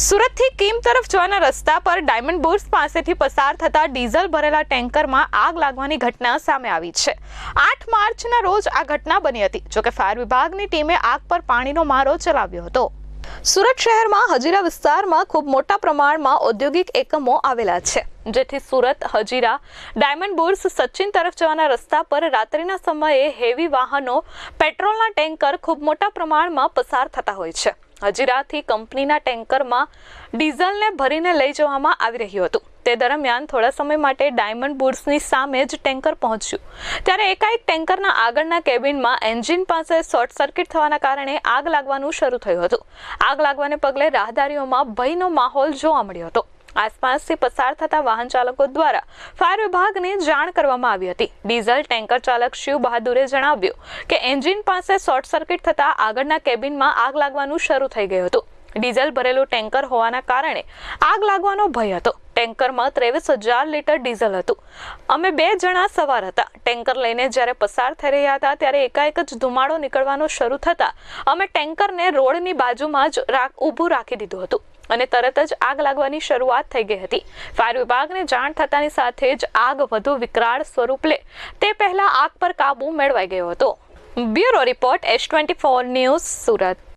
સુરતથી કીમ તરફ જવાના રસ્તા પર ડાયમંડ બોર્સ પાસેથી પસાર થતા ડીઝલ ભરેલા ટેન્કરમાં આગ લાગવાની ઘટના સામે આવી છે. આઠ માર્ચના રોજ આ ઘટના બની હતી, જોકે ફાયર વિભાગની ટીમે આગ પર પાણીનો મારો ચલાવ્યો હતો. સુરત શહેરમાં હજીરા વિસ્તારમાં ખૂબ મોટા પ્રમાણમાં ઔદ્યોગિક એકમો આવેલા છે. જેથી સુરત, હજીરા, ડાયમંડ બોર્સ, સચિન તરફ જવાના રસ્તા પર રાત્રિના સમયે હેવી વાહનો, પેટ્રોલના ટેન્કર ખૂબ મોટા પ્રમાણમાં પસાર થતા હોય છે. હજીરાથી કંપનીના ટેન્કરમાં ડીઝલને ભરીને લઈ જવામાં આવી રહ્યું હતું. તે દરમિયાન થોડા સમય માટે ડાયમંડ બુડ્સની સામે જ ટેન્કર પહોંચ્યું. ત્યારે એકાએક ટેન્કરના આગળના કેબિનમાં એન્જિન પાસે શોર્ટ સર્કિટ થવાના કારણે આગ લાગવાનું શરૂ થયું હતું. આગ લાગવાને પગલે રાહદારીઓમાં ભયનો માહોલ જોવા મળ્યો હતો. આસપાસથી પસાર થતા વાહન ચાલકો દ્વારા ફાયર વિભાગને જાણ કરવામાં આવી હતી. ડીઝલ ટેન્કર ચાલક શિવ બહાદુરે જણાવ્યું કે એન્જિન પાસે શોર્ટ સર્કિટ થતા આગળના કેબિનમાં આગ લાગવાનું શરૂ થઈ ગયું હતું. ડીઝલ ભરેલું ટેન્કર હોવાના કારણે આગ લાગવાનો ભય હતો. ટેન્કરમાં ત્રેવીસ હજાર લીટર ડીઝલ હતું. અમે બે જણા સવાર હતા. ટેન્કર લઈને જ્યારે પસાર થઈ રહ્યા હતા, ત્યારે એકાએક જ ધુમાડો નીકળવાનો શરૂ થતાં અમે ટેન્કરને રોડની બાજુમાં જ રાખ ઊભું રાખી દીધું હતું અને તરત જ આગ લાગવાની શરૂઆત થઈ ગઈ હતી. ફાયર વિભાગને જાણ થતાની સાથે જ આગ વધુ વિકરાળ સ્વરૂપ લે. તે પહેલા આગ પર કાબુ મેળવાઈ ગયો હતો. Bureau report, S twenty four news Surat.